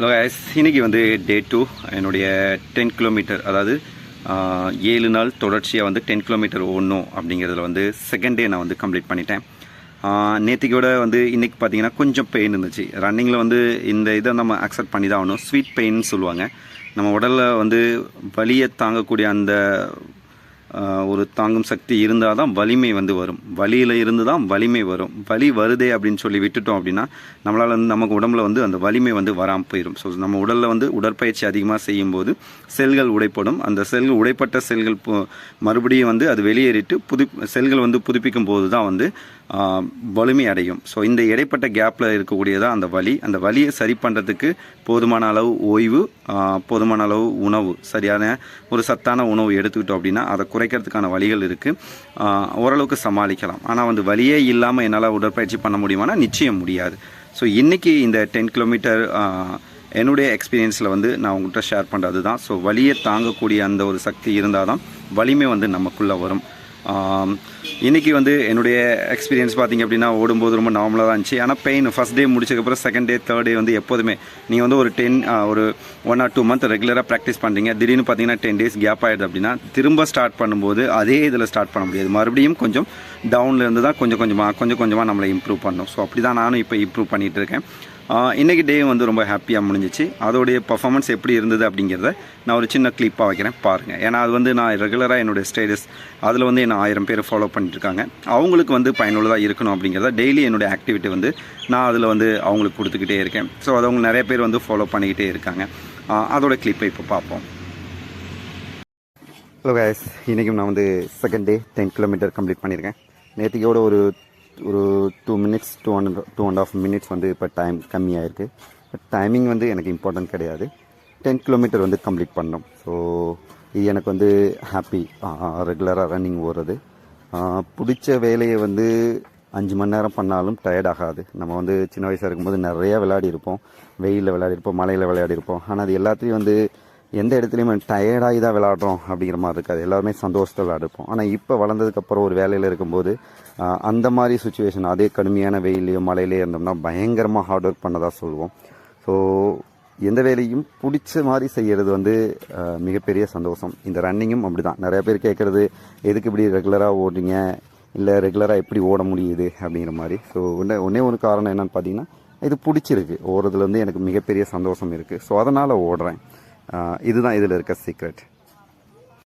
Hello guys. இன்னைக்கு வந்து day two என்னுடைய டென் கிலோமீட்டர் அதாவது ஏழு நாள் தொடர்ச்சியாக வந்து டென் கிலோமீட்டர் ஓடணும் அப்படிங்கிறதுல வந்து செகண்ட் டே நான் வந்து கம்ப்ளீட் பண்ணிட்டேன். நேற்றுக்கோட வந்து இன்றைக்கி பார்த்தீங்கன்னா கொஞ்சம் பெயின் இருந்துச்சு. ரன்னிங்கில் வந்து இந்த இதை நம்ம அக்செப்ட் பண்ணி தான் ஆகணும் ஸ்வீட் பெயின்னு சொல்லுவாங்க. நம்ம உடலில் வந்து வலியை தாங்கக்கூடிய அந்த ஒரு தாங்கும் சக்தி இருந்தால் தான் வலிமை வந்து வரும். வலியில் இருந்து தான் வலிமை வரும். வலி வருதே அப்படின்னு சொல்லி விட்டுட்டோம் அப்படின்னா நம்மளால் வந்து நமக்கு உடம்புல வந்து அந்த வலிமை வந்து வராமல் போயிடும் ஸோ நம்ம உடலில் வந்து உடற்பயிற்சி அதிகமாக செய்யும்போது செல்கள் உடைப்படும். அந்த செல்கள் உடைப்பட்ட செல்கள் பு- மறுபடியும் வந்து அது வெளியேறிட்டு புது செல்கள் வந்து புதுப்பிக்கும் போது தான் வந்து வலிமை அடையும். ஸோ இந்த இடைப்பட்ட கேப்பில் இருக்கக்கூடியதான் அந்த வலி. அந்த வலியை சரி பண்ணுறதுக்கு போதுமான அளவு ஓய்வு போதுமான அளவு உணவு. சரியான ஒரு சத்தான உணவு எடுத்துக்கிட்டோம் அப்படின்னா அதை குறைக்கிறதுக்கான வழிகள் இருக்குது ஓரளவுக்கு சமாளிக்கலாம். ஆனால் வந்து வலியே இல்லாமல் என்னால் உடற்பயிற்சி பண்ண முடியுமானா நிச்சயம் முடியாது. ஸோ இன்றைக்கி இந்த டென் கிலோமீட்டர் என்னுடைய எக்ஸ்பீரியன்ஸில் வந்து நான் உங்கள்கிட்ட ஷேர் பண்ணுறது தான் ஸோ வலியை தாங்கக்கூடிய அந்த ஒரு சக்தி இருந்தால் தான் வலிமை வந்து நமக்குள்ளே வரும். இன்றைக்கி வந்து என்னுடைய எக்ஸ்பீரியன்ஸ் பார்த்தீங்க அப்படின்னா ஓடும்போது ரொம்ப நார்மலாக தான் இருந்துச்சு. ஆனால் பெயின் ஃபஸ்ட் டே முடிச்சதுக்கப்புறம் செகண்ட் டே தேர்ட் டே வந்து எப்போதுமே நீங்கள் வந்து ஒரு டென் ஒரு ஒன் ஆர் டூ மந்த் ரெகுலராக ப்ராக்டிஸ் பண்ணுறீங்க திடீர்னு பார்த்தீங்கன்னா டென் டேஸ் கேப் ஆகிடுது அப்படின்னா திரும்ப ஸ்டார்ட் பண்ணும்போது அதே இதில் ஸ்டார்ட் பண்ண முடியாது. மறுபடியும் கொஞ்சம் டவுன்லேருந்து தான் கொஞ்சம் கொஞ்சமாக கொஞ்சம் கொஞ்சமாக நம்மளை இம்ப்ரூவ் பண்ணணும் ஸோ அப்படி தான் நானும் இப்போ இம்ப்ரூவ் பண்ணிகிட்டு இருக்கேன். இன்றைக்கி டே வந்து ரொம்ப ஹாப்பியாக முடிஞ்சிச்சு. அதோடைய பர்ஃபாமன்ஸ் எப்படி இருந்தது அப்படிங்கிறத நான் ஒரு சின்ன கிளிப்பாக வைக்கிறேன். பாருங்கள் ஏன்னா அது வந்து நான் ரெகுலராக என்னுடைய ஸ்டேட்டஸ் அதில் வந்து என்ன ஆயிரம் பேர் ஃபாலோ பண்ணிட்டுருக்காங்க. அவங்களுக்கு வந்து பயனுள்ளதாக இருக்கணும் அப்படிங்கிறத டெய்லி என்னுடைய ஆக்டிவிட்டி வந்து நான் அதில் வந்து அவங்களுக்கு கொடுத்துக்கிட்டே இருக்கேன். ஸோ அது அவங்க நிறைய பேர் வந்து ஃபாலோ பண்ணிக்கிட்டே இருக்காங்க. அதோட கிளிப்பை இப்போ பார்ப்போம். Hello guys. இன்றைக்கும் நான் வந்து second day ten kilometre complete பண்ணியிருக்கேன். நேற்றுக்கோட ஒரு ஒரு two minutes two and two and half minutes வந்து இப்போ டைம் கம்மியாயிருக்கு. பட் டைமிங் வந்து எனக்கு இம்பார்ட்டன்ட் கிடையாது. டென் கிலோமீட்டர் வந்து கம்ப்ளீட் பண்ணோம். ஸோ இது எனக்கு வந்து ஹாப்பி ரெகுலராக ரன்னிங் ஓடுறது. பிடிச்ச வேலையை வந்து அஞ்சு மணி நேரம் பண்ணாலும் டயர்ட் ஆகாது. நம்ம வந்து சின்ன வயசாக இருக்கும்போது நிறையா விளையாடி இருப்போம் வெயிலில் விளையாடிருப்போம் மலையில் மழையில் ஆனால் அது எல்லாத்தையும் வந்து எந்த இடத்துலையுமே டயர்டாகி தான் விளையாடுறோம் அப்படிங்கிற மாதிரி இருக்காது. எல்லாருமே சந்தோஷத்தில் விளையாடிருப்போம் ஆனால் இப்போ வளர்ந்ததுக்கப்புறம் ஒரு வேலையில் இருக்கும்போது அந்த மாதிரி சுச்சுவேஷன் அதே கடுமையான வெயிலையோ மழையிலையோ இருந்தோம்னா பயங்கரமாக ஹார்ட் ஒர்க் பண்ணதாக சொல்லுவோம். ஸோ எந்த வேலையும் பிடிச்ச மாதிரி செய்கிறது வந்து மிகப்பெரிய சந்தோஷம். இந்த ரன்னிங்கும் அப்படி தான் நிறையா பேர் கேட்குறது எதுக்கு இப்படி ரெகுலராக ஓடுறீங்க? இல்லை ரெகுலராக எப்படி ஓட முடியுது? அப்படிங்கிற மாதிரி. ஸோ ஒன்றே ஒன்றே ஒரு காரணம் என்னென்னு பார்த்தீங்கன்னா இது பிடிச்சிருக்கு. ஓடுறதுலேருந்து எனக்கு மிகப்பெரிய சந்தோஷம் இருக்குது ஸோ அதனால் ஓடுறேன். இதுதான் இதில் இருக்க சீக்ரெட்